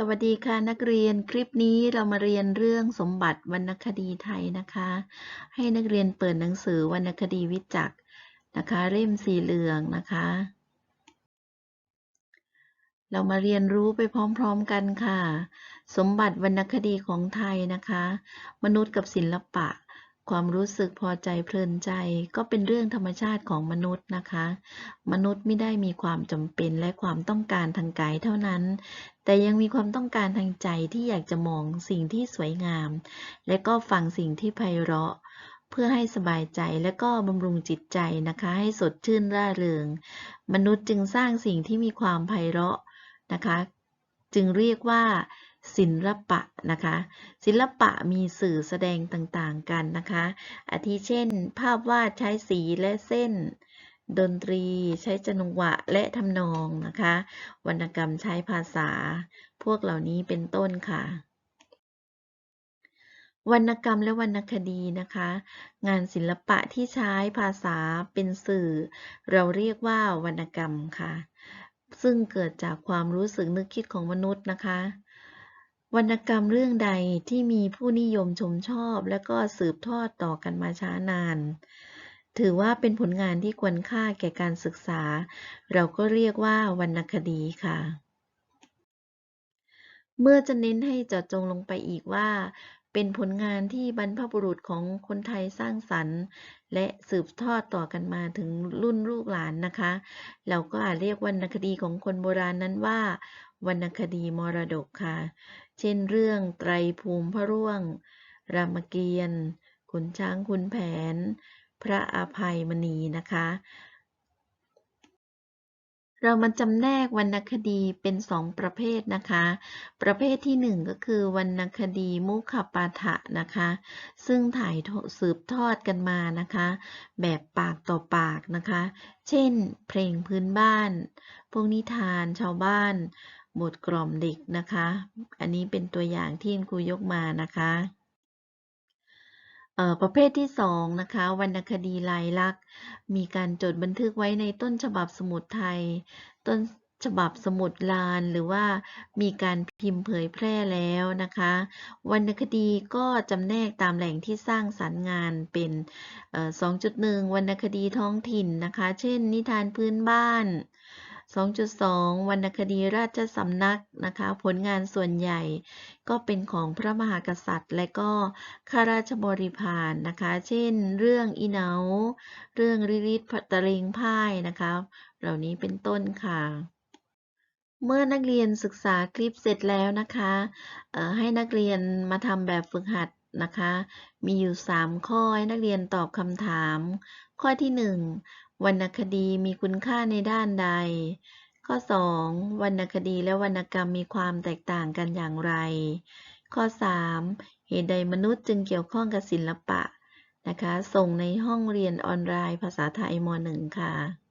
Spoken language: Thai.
สวัสดีค่ะนักเรียนคลิปนี้เรามาเรียนเรื่องสมบัติวรรณคดีไทยนะคะ ให้นักเรียนเปิดหนังสือวรรณคดีวิจักนะคะเล่มสีเหลืองนะคะ เรามาเรียนรู้ไปพร้อมๆกันค่ะ สมบัติวรรณคดีของไทยนะคะ มนุษย์กับศิลปะ ความรู้สึกพอใจเพลินใจก็เป็นเรื่องธรรมชาติของมนุษย์นะคะ มนุษย์ไม่ได้มีความจำเป็นและความต้องการทางกายเท่านั้น แต่ยังมีความต้องการทางใจที่อยากจะมองสิ่งที่สวยงาม และก็ฟังสิ่งที่ไพเราะ เพื่อให้สบายใจและก็บำรุงจิตใจนะคะ ให้สดชื่นร่าเริง มนุษย์จึงสร้างสิ่งที่มีความไพเราะนะคะ จึงเรียกว่า ศิลปะนะคะ ศิลปะมีสื่อแสดงต่างๆกันนะคะ อาทิเช่น ภาพวาดใช้สีและเส้น ดนตรีใช้จังหวะและทำนองนะคะ วรรณกรรมใช้ภาษา พวกเหล่านี้เป็นต้นค่ะ วรรณกรรมและวรรณคดีนะคะ งานศิลปะที่ใช้ภาษาเป็นสื่อ เราเรียกว่าวรรณกรรมค่ะ ซึ่งเกิดจากความรู้สึกนึกคิดของมนุษย์นะคะ วรรณกรรมเรื่องใดที่มีผู้นิยมชมชอบ และก็สืบทอดต่อกันมาช้านาน ถือว่าเป็นผลงานที่ควรค่าแก่การศึกษา เราก็เรียกว่าวรรณคดีค่ะ เมื่อจะเน้นให้เจาะจงลงไปอีกว่า เป็นผลงานที่บรรพบุรุษของคนไทยสร้างสรรค์ และสืบทอดต่อกันมาถึงรุ่นลูกหลานนะคะ เราก็อาจเรียกวรรณคดีของคนโบราณนั้นว่าวรรณคดีมรดกค่ะ เช่นเรื่องไตรภูมิพระร่วง รามเกียรติ์ขุนช้างขุนแผน พระอภัยมณีนะคะ เรามาจำแนกวรรณคดีเป็นสองประเภทนะคะ ประเภทที่หนึ่งก็คือวรรณคดีมุขปาฐะนะคะ ซึ่งถ่ายสืบทอดกันมานะคะ แบบปากต่อปากนะคะ เช่น เพลงพื้นบ้าน พวกนิทานชาวบ้านบทกล่อมเด็กนะคะ อันนี้เป็นตัวอย่างที่ครูยกมานะคะ ประเภทที่สองนะคะ วรรณคดีลายลักษณ์ มีการจดบันทึกไว้ในต้นฉบับสมุดไทย ต้นฉบับสมุดลานหรือว่ามีการพิมพ์เผยแพร่แล้วนะคะ วรรณคดีก็จำแนกตามแหล่งที่สร้างสรรค์งานเป็น 2.1 วรรณคดีท้องถิ่นนะคะ เช่น นิทานพื้นบ้าน 2.2 วรรณคดีราชสำนักนะคะ ผลงานส่วนใหญ่ก็เป็นของพระมหากษัตริย์ และก็ข้าราชบริพารนะคะ เช่น เรื่องอีเนา เรื่องริริตตะเลงพ่ายนะคะ เหล่านี้เป็นต้นค่ะเมื่อนักเรียนศึกษาคลิปเสร็จแล้วนะคะให้นักเรียนมาทำแบบฝึกหัดนะคะ มีอยู่ 3 ข้อให้นักเรียนตอบคำถาม ข้อที่ 1 วรรณคดีมีคุณค่าในด้านใด ข้อ 2 วรรณคดีและวรรณกรรมมีความแตกต่างกันอย่างไร ข้อ 3 เหตุใดมนุษย์จึงเกี่ยวข้องกับศิลปะนะคะ ส่งในห้องเรียนออนไลน์ภาษาไทยม .1 ค่ะ